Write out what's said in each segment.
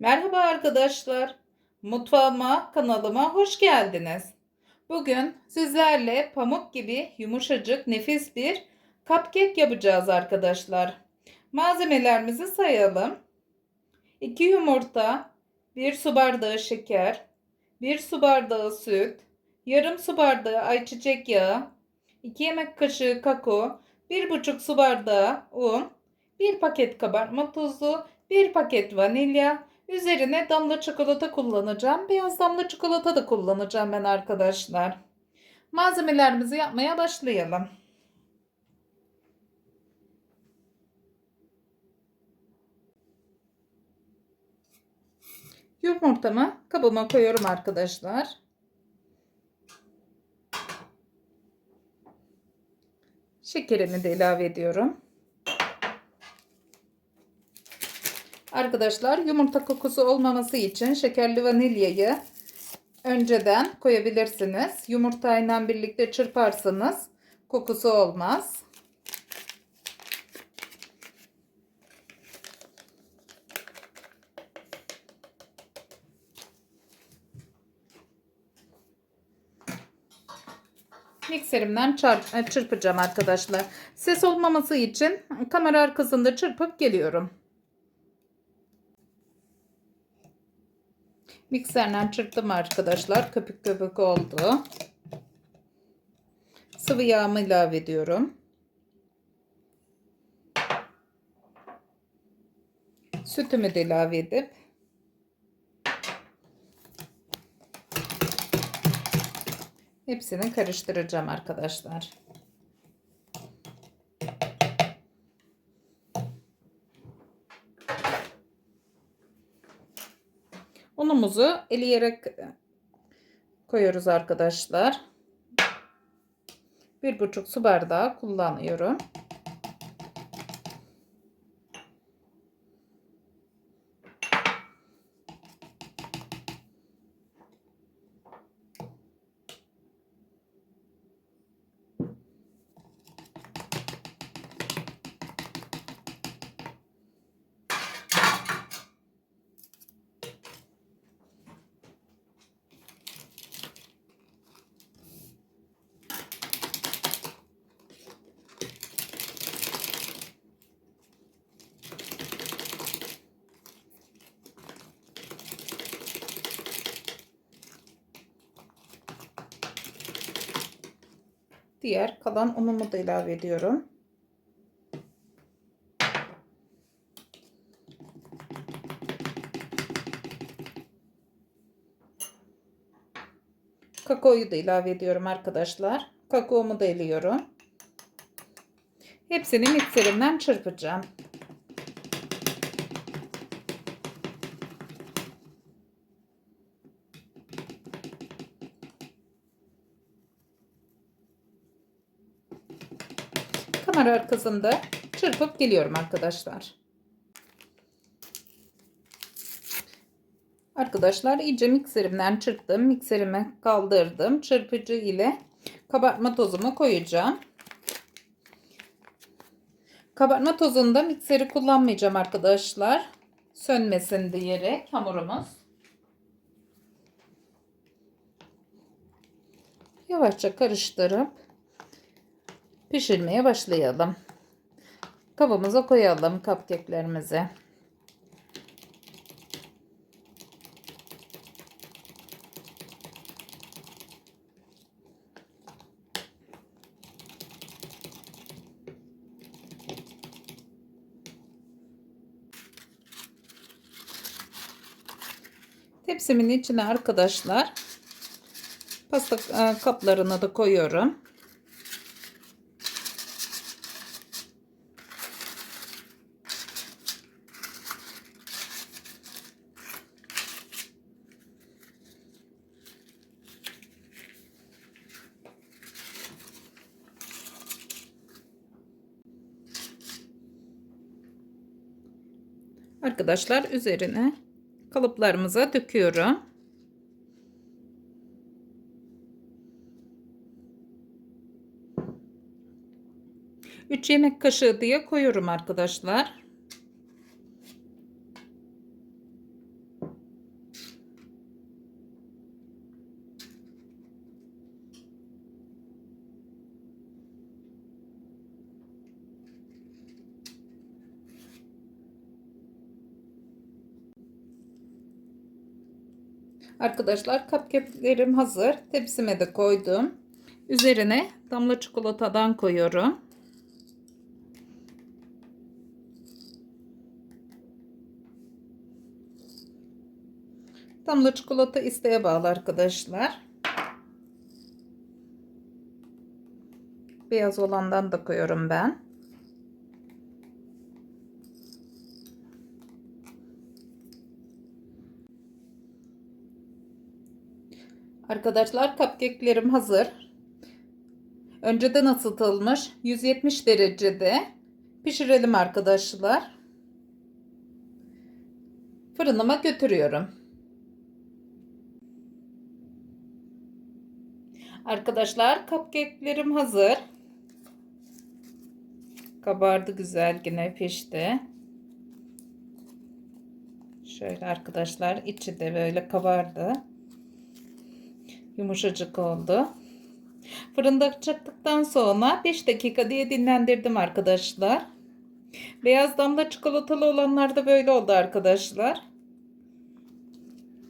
Merhaba arkadaşlar. Mutfağıma, kanalıma hoş geldiniz. Bugün sizlerle pamuk gibi yumuşacık, nefis bir cupcake yapacağız arkadaşlar. Malzemelerimizi sayalım. 2 yumurta, 1 su bardağı şeker, 1 su bardağı süt, yarım su bardağı ayçiçek yağı, 2 yemek kaşığı kakao, 1,5 su bardağı un, 1 paket kabartma tozu, 1 paket vanilya, Üzerine damla çikolata kullanacağım. Beyaz damla çikolata da kullanacağım ben arkadaşlar. Malzemelerimizi yapmaya başlayalım. Yumurtamı kabıma koyuyorum arkadaşlar. Şekerimi de ilave ediyorum. Arkadaşlar yumurta kokusu olmaması için şekerli vanilyayı önceden koyabilirsiniz. Yumurtayla birlikte çırparsanız kokusu olmaz. Mikserimden çırpacağım arkadaşlar. Ses olmaması için kamera arkasında çırpıp geliyorum. Mikserden çırptım arkadaşlar. Köpük köpük oldu. Sıvı yağımı ilave ediyorum. Sütümü de ilave edip hepsini karıştıracağım arkadaşlar. Unumuzu eleyerek koyuyoruz arkadaşlar. Bir buçuk su bardağı kullanıyorum. Diğer kalan unumu da ilave ediyorum. Kakaoyu da ilave ediyorum arkadaşlar. Kakaomu da eliyorum. Hepsini mikserimden çırpacağım. Kamera arkasında çırpıp geliyorum arkadaşlar. Arkadaşlar iyice mikserimden çırptım. Mikserime kaldırdım. Çırpıcı ile kabartma tozumu koyacağım. Kabartma tozunda mikseri kullanmayacağım arkadaşlar. Sönmesin diyerek hamurumuz. Yavaşça karıştırıp pişirmeye başlayalım. Kabımıza koyalım cupcake'lerimizi. Tepsimin içine arkadaşlar pasta e, kaplarını da koyuyorum. Arkadaşlar üzerine kalıplarımıza döküyorum. Üç yemek kaşığı diye koyuyorum arkadaşlar. Arkadaşlar cupcake'lerim hazır. Tepsime de koydum. Üzerine damla çikolatadan koyuyorum. Damla çikolata isteğe bağlı arkadaşlar. Beyaz olandan da koyuyorum ben. Arkadaşlar cupcake'lerim hazır. Önceden ısıtılmış 170 derecede pişirelim arkadaşlar. Fırınıma götürüyorum. Arkadaşlar cupcake'lerim hazır. Kabardı güzel yine pişti. Şöyle arkadaşlar içi de böyle kabardı. Yumuşacık oldu. Fırında çıktıktan sonra 5 dakika diye dinlendirdim arkadaşlar. Beyaz damla çikolatalı olanlar da böyle oldu arkadaşlar.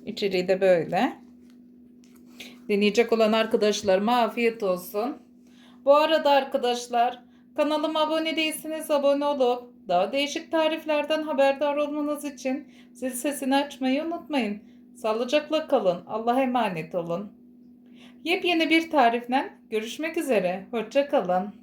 İçeriği de böyle. Deneyecek olan arkadaşlarıma afiyet olsun. Bu arada arkadaşlar kanalıma abone değilseniz abone olup daha değişik tariflerden haberdar olmanız için zil sesini açmayı unutmayın. Sağlıcakla kalın. Allah'a emanet olun. Yepyeni bir tarifle görüşmek üzere. Hoşça kalın.